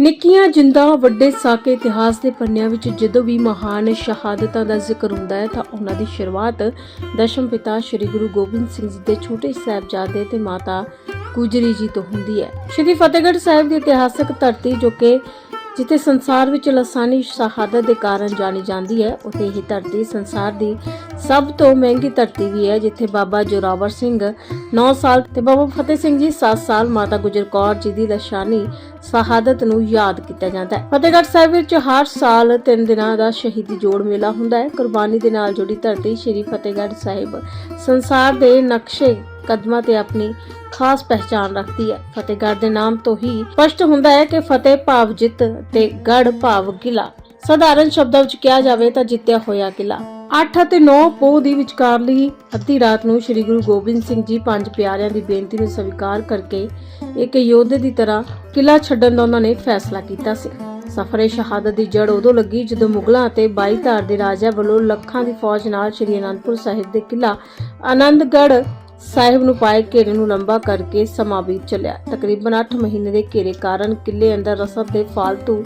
ਨਿੱਕੀਆਂ ਜਿੰਦਾਂ ਵੱਡੇ ਸਾਕੇ ਇਤਿਹਾਸ ਦੇ ਪੰਨਿਆਂ ਵਿੱਚ ਜਦੋਂ ਵੀ ਮਹਾਨ ਸ਼ਹਾਦਤਾਂ ਦਾ ਜ਼ਿਕਰ ਹੁੰਦਾ ਹੈ ਤਾਂ ਉਹਨਾਂ ਦੀ ਸ਼ੁਰੂਆਤ ਦਸ਼ਮ ਪਿਤਾ ਸ੍ਰੀ ਗੁਰੂ ਗੋਬਿੰਦ ਸਿੰਘ ਜੀ ਦੇ ਛੋਟੇ ਸਾਹਿਬਜ਼ਾਦੇ ਤੇ ਮਾਤਾ ਗੁਜਰੀ ਜੀ ਤੋਂ ਹੁੰਦੀ ਹੈ। ਸ੍ਰੀ ਫਤਿਹਗੜ੍ਹ ਸਾਹਿਬ ਦੀ ਇਤਿਹਾਸਕ ਧਰਤੀ ਜੋ ਕਿ ਜਿੱਥੇ ਸੰਸਾਰ ਵਿੱਚ ਲਸਾਨੀ ਸ਼ਹਾਦਤ ਦੇ ਕਾਰਨ ਜਾਣੀ ਜਾਂਦੀ ਹੈ, ਉਥੇ ਇਹ ਧਰਤੀ ਸੰਸਾਰ ਦੀ ਸਭ ਤੋਂ ਮਹਿੰਗੀ ਧਰਤੀ ਵੀ ਹੈ, ਜਿੱਥੇ ਬਾਬਾ ਜੋਰਾਵਰ ਸਿੰਘ 9 ਸਾਲ ਤੇ ਬਾਬਾ ਫਤਿਹ ਸਿੰਘ ਜੀ 7 ਸਾਲ ਮਾਤਾ ਗੁਜਰ ਕੌਰ ਜੀ ਦੀ ਲਸ਼ਾਨੀ ਸ਼ਹਾਦਤ ਨੂੰ ਯਾਦ ਕੀਤਾ ਜਾਂਦਾ ਹੈ। ਫਤਿਹਗੜ੍ਹ ਸਾਹਿਬ ਵਿੱਚ ਹਰ ਸਾਲ 3 ਦਿਨਾਂ ਦਾ ਸ਼ਹੀਦੀ ਜੋੜ ਮੇਲਾ ਹੁੰਦਾ ਹੈ। ਕੁਰਬਾਨੀ ਦੇ ਨਾਲ ਜੁੜੀ ਧਰਤੀ ਸ਼੍ਰੀ ਫਤਿਹਗੜ੍ਹ ਸਾਹਿਬ ਸੰਸਾਰ ਦੇ ਨਕਸ਼ੇ ਕਦਮਾਂ ਤੇ ਆਪਣੀ ਖਾਸ ਪਹਿਚਾਨ ਰੱਖਦੀ ਹੈ। ਫਤਿਹਗੜ੍ਹ ਦੇ ਨਾਮ ਤੋਂ ਹੀ ਸਪਸ਼ਟ ਹੁੰਦਾ ਹੈ ਕਿ ਫਤਿਹ ਭਾਵ ਜਿੱਤ ਤੇ ਗੜ ਭਾਵ ਕਿਲਾ ਸਧਾਰਨ ਸ਼ਬਦਾਂ ਵਿੱਚ ਕਿਹਾ ਜਾਵੇ ਤਾਂ ਜਿੱਤਿਆ ਹੋਇਆ ਕਿਲਾ 8 ਅਤੇ 9 ਪੋਹ ਦੀ ਵਿਚਕਾਰਲੀ ਅੱਧੀ ਰਾਤ ਨੂੰ ਸ੍ਰੀ ਗੁਰੂ ਗੋਬਿੰਦ ਸਿੰਘ ਜੀ ਪੰਜ ਪਿਆਰਿਆਂ ਦੀ ਬੇਨਤੀ ਨੂੰ ਸਵੀਕਾਰ ਕਰਕੇ ਇੱਕ ਯੋਧੇ ਦੀ ਤਰ੍ਹਾਂ ਕਿਲਾ ਛੱਡਣ ਦਾ ਉਹਨਾਂ ਨੇ ਫੈਸਲਾ ਕੀਤਾ ਸੀ। ਸਫਰੇ ਸ਼ਹਾਦਤ ਦੀ ਜੜ ਉਦੋਂ ਲੱਗੀ ਜਦੋਂ ਮੁਗਲਾਂ ਅਤੇ 22 ਧਾਰ ਦੇ ਰਾਜਾ ਵੱਲੋਂ ਲੱਖਾਂ ਦੀ ਫੌਜ ਨਾਲ ਸ੍ਰੀ ਅਨੰਦਪੁਰ ਸਾਹਿਬ ਦੇ ਕਿਲਾ ਆਨੰਦਗੜ੍ਹ ਸਾਹਿਬ ਨੂੰ ਪਾਏ ਘੇਰੇ ਨੂੰ ਲੰਬਾ ਕਰਕੇ ਸਮਾਂ ਬੀਤ ਚੱਲਿਆ। ਤਕਰੀਬਨ 8 ਮਹੀਨੇ ਦੇ ਘੇਰੇ ਕਾਰਨ ਕਿਲੇ ਅੰਦਰ ਰਸਦ ਦੇ ਫਾਲਤੂ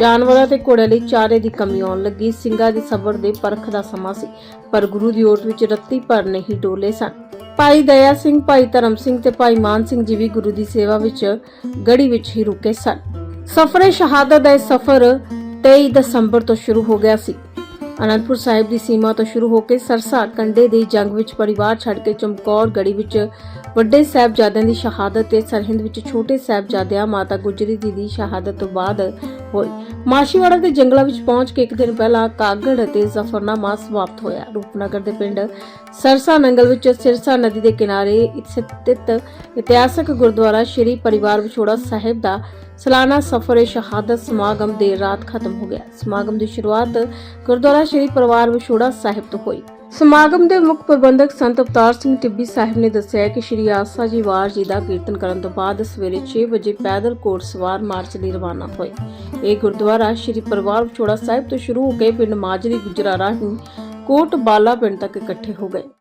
ਜਾਨਵਰਾਂ ਤੇ ਘੋੜਿਆਂ ਲਈ ਚਾਰੇ ਦੀ ਕਮੀ ਆਉਣ ਲੱਗੀ। ਸਿੰਘਾਂ ਦੀ ਸਬਰ ਦੇ ਪਰਖ ਦਾ ਸਮਾਂ ਸੀ, ਪਰ ਗੁਰੂ ਦੀ ਓਟ ਵਿੱਚ ਰੱਤੀ ਭਰ ਨਹੀਂ ਡੋਲੇ ਸਨ। ਭਾਈ ਦਇਆ ਸਿੰਘ, ਭਾਈ ਧਰਮ ਸਿੰਘ ਤੇ ਭਾਈ ਮਾਨ ਸਿੰਘ ਜੀ ਵੀ ਗੁਰੂ ਦੀ ਸੇਵਾ ਵਿੱਚ ਗੜੀ ਵਿੱਚ ਹੀ ਰੁਕੇ ਸਨ। ਸਫਰੇ ਸ਼ਹਾਦਤ ਦਾ ਇਹ ਸਫ਼ਰ 23 ਦਸੰਬਰ ਤੋਂ ਸ਼ੁਰੂ ਹੋ ਗਿਆ ਸੀ। ਅਨੰਦਪੁਰ ਸਾਹਿਬ ਦੀ ਸੀਮਾ ਤੋਂ ਸ਼ੁਰੂ ਹੋ ਕੇ ਸਰਸਾ ਕੰਡੇ ਦੀ ਜੰਗ ਵਿੱਚ ਪਰਿਵਾਰ ਛੱਡ ਕੇ ਚਮਕੌਰ ਗੜੀ ਵਿੱਚ ਵੱਡੇ ਸਾਹਿਬਜ਼ਾਦਿਆਂ ਦੀ ਸ਼ਹਾਦਤ ਤੇ ਸਰਹਿੰਦ ਵਿੱਚ ਛੋਟੇ ਸਾਹਿਬਜ਼ਾਦਿਆਂ ਮਾਤਾ ਗੁਜਰੀ ਜੀ ਦੀ ਸ਼ਹਾਦਤ ਤੋਂ ਬਾਅਦ ਹੋਈ। ਮਾਸ਼ੀਵਾੜਾ ਦੇ ਜੰਗਲਾਂ ਵਿੱਚ ਪਹੁੰਚ ਕੇ ਇੱਕ ਦਿਨ ਪਹਿਲਾਂ ਕਾਗੜ ਅਤੇ ਜ਼ਫਰਨਾਮਾ ਸਮਾਪਤ ਹੋਇਆ। ਰੂਪਨਗਰ ਦੇ ਪਿੰਡ ਸਰਸਾ ਨੰਗਲ ਵਿੱਚ ਸਿਰਸਾ ਨਦੀ ਦੇ ਕਿਨਾਰੇ ਸਥਿਤ ਇਤਿਹਾਸਕ ਗੁਰਦੁਆਰਾ ਸ਼੍ਰੀ ਪਰਿਵਾਰ ਵਿਛੋੜਾ ਸਾਹਿਬ ਦਾ ਸਾਲਾਨਾ ਸਫਰ ਸ਼ਹਾਦਤ ਸਮਾਗਮ ਦੇ ਰਾਤ ਖਤਮ ਹੋ ਗਿਆ। ਸਮਾਗਮ ਦੀ ਸ਼ੁਰੂਆਤ ਗੁਰਦੁਆਰਾ ਸ਼੍ਰੀ ਪਰਿਵਾਰ ਵਿਛੋੜਾ ਸਾਹਿਬ ਤੋਂ ਹੋਈ। ਸਮਾਗਮ ਦੇ ਮੁੱਖ ਪ੍ਰਬੰਧਕ ਸੰਤ ਅਵਤਾਰ ਸਿੰਘ ਟਿੱਬੀ ਸਾਹਿਬ ਨੇ ਦੱਸਿਆ ਕਿ ਸ਼੍ਰੀ ਆਸਾ ਜੀ ਵਾਰ ਜੀ ਦਾ ਕੀਰਤਨ ਕਰਨ ਤੋਂ ਬਾਅਦ ਸਵੇਰੇ 6 ਵਜੇ ਪੈਦਲ ਕੋਟ ਸਵਾਰ ਮਾਰਚ ਲਈ ਰਵਾਨਾ ਹੋਏ। ਇਹ ਗੁਰਦੁਆਰਾ ਸ਼੍ਰੀ ਪਰਿਵਾਰ ਵਿਛੋੜਾ ਸਾਹਿਬ ਤੋਂ ਸ਼ੁਰੂ ਹੋ ਕੇ ਪਿੰਡ ਮਾਜਰੀ ਗੁਜਰਾ ਰਾਹੀਂ ਕੋਟ ਬਾਲਾ ਪਿੰਡ ਤੱਕ ਇਕੱਠੇ ਹੋ ਗਏ।